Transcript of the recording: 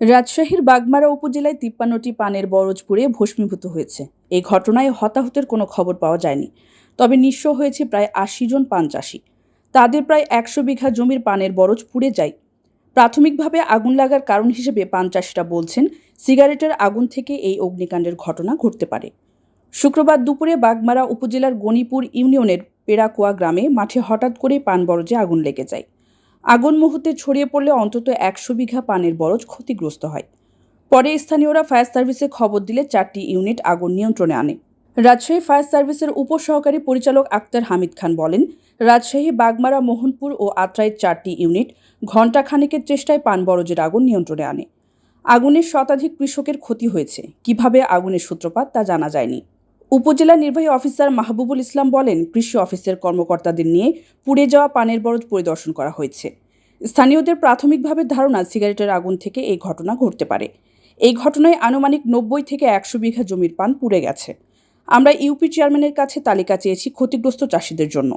রাজশাহীর বাগমারা উপজেলায় তিপ্পান্নটি পানের বরজ পুড়ে ভস্মীভূত হয়েছে। এই ঘটনায় হতাহতের কোনো খবর পাওয়া যায়নি। তবে নিঃস্ব হয়েছে প্রায় আশি জন পান চাষি। তাদের প্রায় একশো বিঘা জমির পানের বরজ পুড়ে যায়। প্রাথমিকভাবে আগুন লাগার কারণ হিসেবে পান চাষিরা বলছেন, সিগারেটের আগুন থেকে এই অগ্নিকাণ্ডের ঘটনা ঘটতে পারে। শুক্রবার দুপুরে বাগমারা উপজেলার গণিপুর ইউনিয়নের পেরাকুয়া গ্রামে মাঠে হঠাৎ করে পান বরজে আগুন লেগে যায়। আগুন মুহূর্তে ছড়িয়ে পড়লে অন্তত একশো বিঘা পানের বরজ ক্ষতিগ্রস্ত হয়। পরে স্থানীয়রা ফায়ার সার্ভিসে খবর দিলে চারটি ইউনিট আগুন নিয়ন্ত্রণে আনে। রাজশাহী ফায়ার সার্ভিসের উপসহকারী পরিচালক আক্তার হামিদ খান বলেন, রাজশাহী, বাগমারা, মোহনপুর ও আত্রাইয়ের চারটি ইউনিট ঘণ্টা খানেকের চেষ্টায় পান বরজের আগুন নিয়ন্ত্রণে আনে। আগুনের শতাধিক কৃষকের ক্ষতি হয়েছে। কীভাবে আগুনের সূত্রপাত তা জানা যায়নি। উপজেলা নির্বাহী অফিসার মাহবুবুল ইসলাম বলেন, কৃষি অফিসের কর্মকর্তাদের নিয়ে পুড়ে যাওয়া পানের বরজ পরিদর্শন করা হয়েছে। স্থানীয়দের প্রাথমিকভাবে ধারণা, সিগারেটের আগুন থেকে এই ঘটনা ঘটতে পারে। এই ঘটনায় আনুমানিক নব্বই থেকে একশো বিঘা জমির পান পুড়ে গেছে। আমরা ইউপি চেয়ারম্যানের কাছে তালিকা চেয়েছি ক্ষতিগ্রস্ত চাষিদের জন্য।